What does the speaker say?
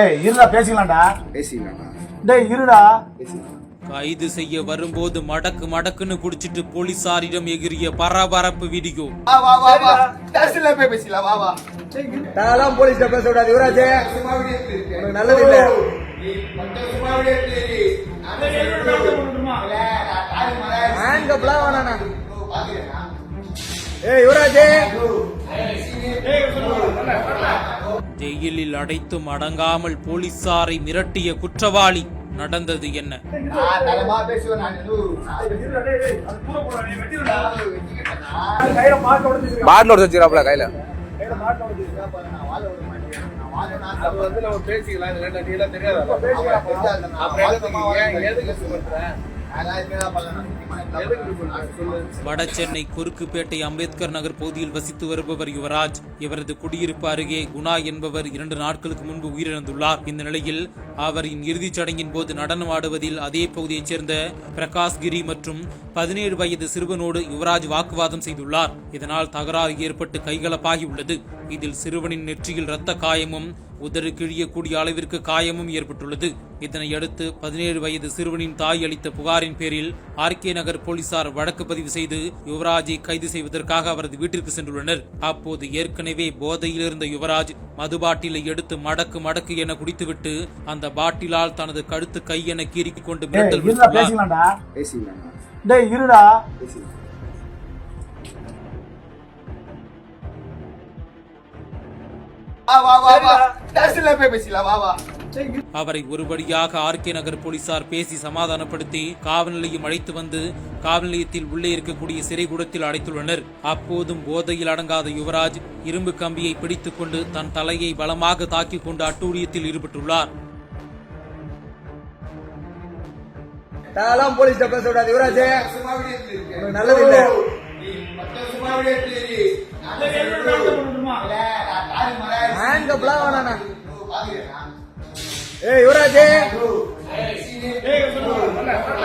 இருடா பேசிக்கலாம்டா. பேசிக்கலாம்ண்ணா டேய் இருடா. கைது செய்ய வரும்போது மடக்கு மடக்குன்னு குடிச்சிட்டு போலீசாரிடம் எகிரிய பரபரப்பு வீடியோ. வா வா வா வா. ஸ்டேஷன்ல போய் பேசிக்கலாம் வா வா. நான்லாம் பேச விடாது யுவராஜ். உனக்கு நல்லது இல்ல. ஹேண்ட் கப்லாம் வேணாண்ணா. ஏய் யுவராஜ். ஜெயிலில் அடைத்தும் அடங்காமல் போலீசாரை மிரட்டிய குற்றவாளி நடந்தது என்ன? பாட்டில் ஒரு வச்சுக்கிறாப்ல கையில. பேசிக்கலாம் தெரியாது. வட சென்னை குறுக்குப்பேட்டை அம்பேத்கர் நகர் பகுதியில் வசித்து வருபவர் யுவராஜ். இவரது குடியிருப்பு அருகே குணா என்பவர் இரண்டு நாட்களுக்கு முன்பு உயிரிழந்துள்ளார். இந்த நிலையில் அவரின் இறுதிச் சடங்கின் போது நடனம் ஆடுவதில் அதே பகுதியைச் சேர்ந்த பிரகாஷ் கிரி மற்றும் பதினேழு வயது சிறுவனோடு யுவராஜ் வாக்குவாதம் செய்துள்ளார். இதனால் தகராறு ஏற்பட்டு கைகலப்பாகி உள்ளது இதில் சிறுவனின் நெற்றியில் இரத்த காயமும் உதறு கிழியக்கூடிய அளவிற்கு காயமும் ஏற்பட்டுள்ளது. இதனை அடுத்து பதினேழு வயது சிறுவனின் தாய் அளித்த புகாரின் பேரில் ஆர்கே நகர் போலீசார் வழக்கு பதிவு செய்து யுவராஜை கைது செய்வதற்காக அவரது வீட்டிற்கு சென்றுள்ளனர். அப்போது ஏற்கனவே போதையில் இருந்த யுவராஜ் மது பாட்டிலை எடுத்து மடக்கு மடக்கு என குடித்துவிட்டு அந்த பாட்டிலால் தனது கழுத்து கை என கீறிக் கொண்டு மிரட்டல் விடுத்துள்ளார். வா வா வா வா. ஸ்டேஷன்ல போய் பேசிக்கலாம். வா வா. அவரை ஒருபடியாக ஆர்கே நகர் போலீசார் பேசி சமாதானப்படுத்தி காவல் நிலையம் அழைத்து வந்து காவல் நிலையத்தில் உள்ளே இருக்கக்கூடிய சிறைக்கூடத்தில் அடைத்துள்ளனர். அப்போதும் போதையில் அடங்காத யுவராஜ் இரும்பு கம்பியை பிடித்துக் கொண்டு தன் தலையை பலமாக தாக்கிக் கொண்டு அட்டூழியத்தில் ஈடுபட்டுள்ளார். பேச விடாது யுவராஜ். நல்லது இல்ல. ஏய் யுவராஜ்.